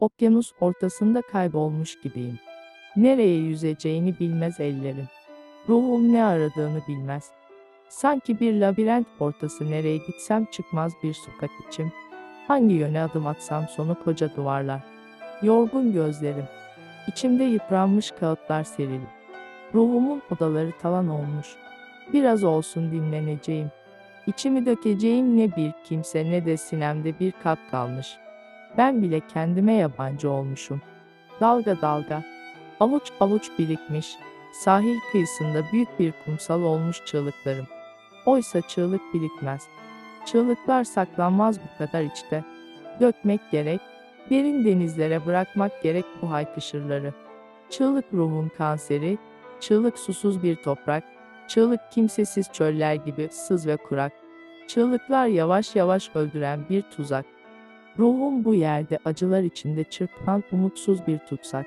Okyanus ortasında kaybolmuş gibiyim. Nereye yüzeceğini bilmez ellerim. Ruhum ne aradığını bilmez. Sanki bir labirent ortası nereye gitsem çıkmaz bir sokak içim. Hangi yöne adım atsam sonu koca duvarlar. Yorgun gözlerim. İçimde yıpranmış kağıtlar serili. Ruhumun odaları tavan olmuş. Biraz olsun dinleneceğim. İçimi dökeceğim ne bir kimse ne de sinemde bir kap kalmış. Ben bile kendime yabancı olmuşum. Dalga dalga, avuç avuç birikmiş, sahil kıyısında büyük bir kumsal olmuş çığlıklarım. Oysa çığlık birikmez. Çığlıklar saklanmaz bu kadar içte. Dökmek gerek, derin denizlere bırakmak gerek bu haykışırları. Çığlık ruhun kanseri, çığlık susuz bir toprak, çığlık kimsesiz çöller gibi sız ve kurak. Çığlıklar yavaş yavaş öldüren bir tuzak. Ruhum bu yerde acılar içinde çırpınan umutsuz bir tutsak.